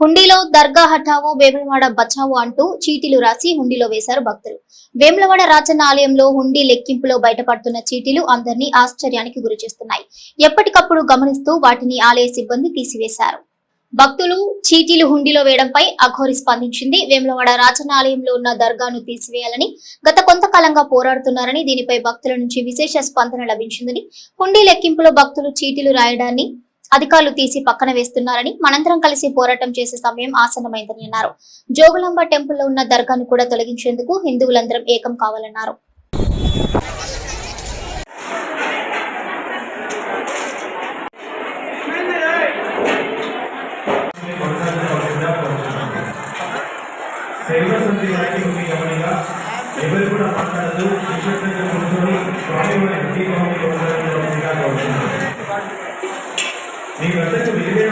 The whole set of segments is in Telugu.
హుండీలో దర్గా హఠావో వేములవాడ బచావో అంటూ చీటీలు రాసి హుండీలో వేశారు భక్తులు. వేములవాడ రాజన్న ఆలయంలో హుండీ లెక్కింపులో బయటపడుతున్న చీటీలు అందరినీ ఆశ్చర్యానికి గురిచేస్తున్నాయి ఎప్పటికప్పుడు గమనిస్తూ వాటిని ఆలయ సిబ్బంది తీసివేశారు. భక్తులు చీటీలు హుండీలో వేయడంపై అఘోరి స్పందించింది. వేములవాడ రాజన్న ఆలయంలో ఉన్న దర్గాను తీసివేయాలని గత కొంతకాలంగా పోరాడుతున్నారని దీనిపై భక్తుల నుంచి విశేష స్పందన లభించిందని హుండీ లెక్కింపులో భక్తులు చీటీలు రాయడాన్ని అధికారులు తీసి పక్కన వేస్తున్నారని మనందరం కలిసి పోరాటం చేసే సమయం ఆసన్నమైందని అన్నారు. జోగులాంబ టెంపుల్లో ఉన్న దర్గాను కూడా తొలగించేందుకు హిందువులందరం ఏకం కావాలన్నారు. ఎవరు కూడా మాట్లాడదు మీకు వద్దకు వెళ్ళే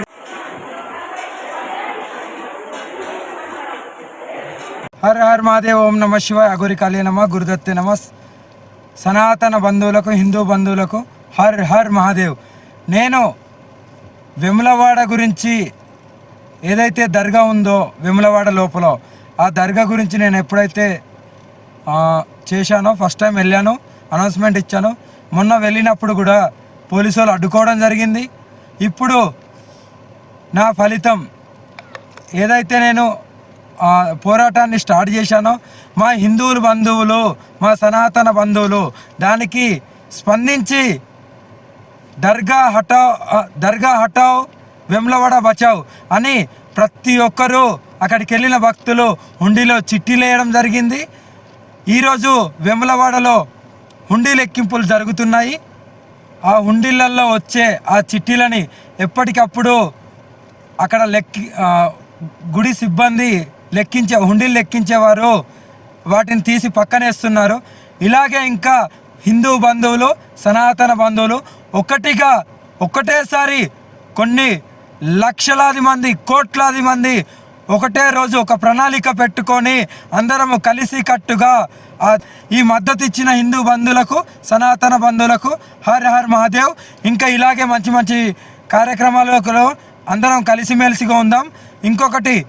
హర్ హర్ మహాదేవ్ ఓం నమ శివాయ అగురి కాళీ నమ గురుదత్తే నమ. సనాతన బంధువులకు హిందూ బంధువులకు హర్ హర్ మహాదేవ్. నేను వెములవాడ గురించి ఏదైతే దర్గా ఉందో వెములవాడ లోపల ఆ దర్గా గురించి నేను ఎప్పుడైతే చేశానో ఫస్ట్ టైం వెళ్ళాను అనౌన్స్మెంట్ ఇచ్చాను మొన్న వెళ్ళినప్పుడు కూడా పోలీసు వాళ్ళు అడ్డుకోవడం జరిగింది. ఇప్పుడు నా ఫలితం ఏదైతే నేను పోరాటాన్ని స్టార్ట్ చేశానో మా హిందువులు బంధువులు మా సనాతన బంధువులు దానికి స్పందించి దర్గా హటావ్ దర్గా హటావ్ వెమ్లవాడ బచావ్ అని ప్రతి ఒక్కరూ అక్కడికి వెళ్ళిన భక్తులు హుండీలో చిట్టీలు వేయడం జరిగింది. ఈరోజు వెములవాడలో హుండీ లెక్కింపులు జరుగుతున్నాయి. ఆ హుండీలలో వచ్చే ఆ చిట్టీలని ఎప్పటికప్పుడు అక్కడ లెక్కి గుడి సిబ్బంది లెక్కించే హుండీలు లెక్కించేవారు వాటిని తీసి పక్కనేస్తున్నారు. ఇలాగే ఇంకా హిందూ బంధువులు సనాతన బంధువులు ఒకటిగా ఒకటేసారి కొన్ని లక్షలాది మంది కోట్లాది మంది ఒకటే రోజు ఒక ప్రణాళిక పెట్టుకొని అందరము కలిసి కట్టుగా ఈ మద్దతు ఇచ్చిన హిందూ బంధువులకు సనాతన బంధువులకు హర్ హర్ మహాదేవ్ ఇంకా ఇలాగే మంచి మంచి కార్యక్రమాలలో అందరం కలిసిమెలిసిగా ఉందాం. ఇంకొకటి